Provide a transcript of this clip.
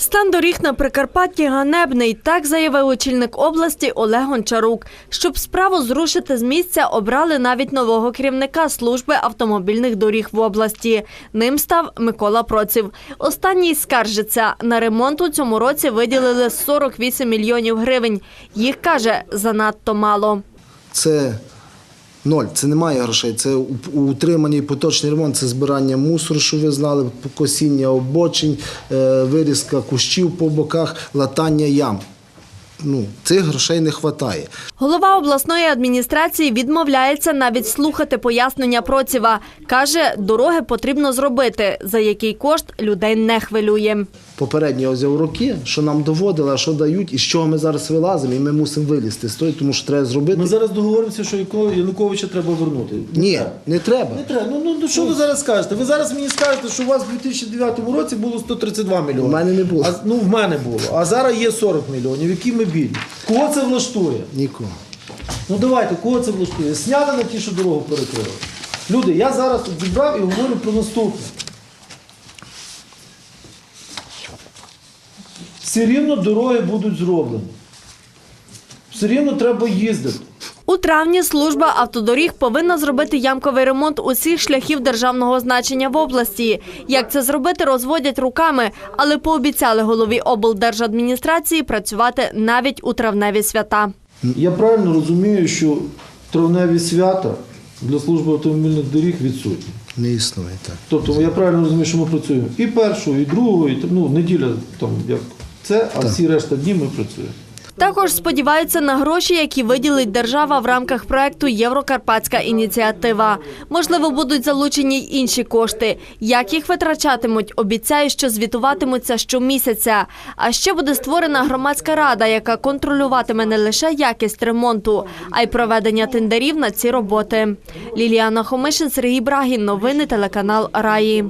Стан доріг на Прикарпатті ганебний, так заявив очільник області Олег Гончарук. Щоб справу зрушити з місця, обрали навіть нового керівника служби автомобільних доріг в області. Ним став Микола Проців. Останній скаржиться. На ремонт у цьому році виділили 48 мільйонів гривень. Їх, каже, занадто мало. Це ноль, це немає грошей. Це утримання і поточний ремонт, це збирання мусору, що ви знали, косіння обочень, е, вирізка кущів по боках, латання ям. Ну, цих грошей не вистачає. Голова обласної адміністрації відмовляється навіть слухати пояснення Процєва. Каже, дороги потрібно зробити, за який кошт людей не хвилює. Попередньо я взяв роки, що нам доводили, а що дають, і з чого ми зараз вилазимо, і ми мусимо вилізти з того, тому що треба зробити. Ми зараз договоримося, що Януковича треба вернути. Ні, не треба. Не треба. Ну, ну, ну що ви зараз скажете? Ви зараз мені скажете, що у вас в 2009 році було 132 мільйони. У мене не було. А, ну, в мене було. А зараз є 40 мільйонів. Які ми бідні? Кого це влаштує? Нікого. Ну давайте, кого це влаштує? Сняли на ті, що дорогу перекрили. Люди, я зараз зібрав і говорю про наступне. Все рівно дороги будуть зроблені. Все рівно треба їздити. У травні служба автодоріг повинна зробити ямковий ремонт усіх шляхів державного значення в області. Як це зробити, розводять руками, але пообіцяли голові облдержадміністрації працювати навіть у травневі свята. Я правильно розумію, що травневі свята для служби автомобільних доріг відсутні. Не існує так. Тобто я правильно розумію, що ми працюємо і першого, і другого, і ну, неділя там як це, а всі решта дні ми працюємо. Також сподіваються на гроші, які виділить держава в рамках проекту Єврокарпатська ініціатива. Можливо, будуть залучені й інші кошти. Як їх витрачатимуть, обіцяють, що звітуватимуться щомісяця. А ще буде створена громадська рада, яка контролюватиме не лише якість ремонту, а й проведення тендерів на ці роботи. Ліліана Хомишин, Сергій Брагін. Новини телеканал Раї.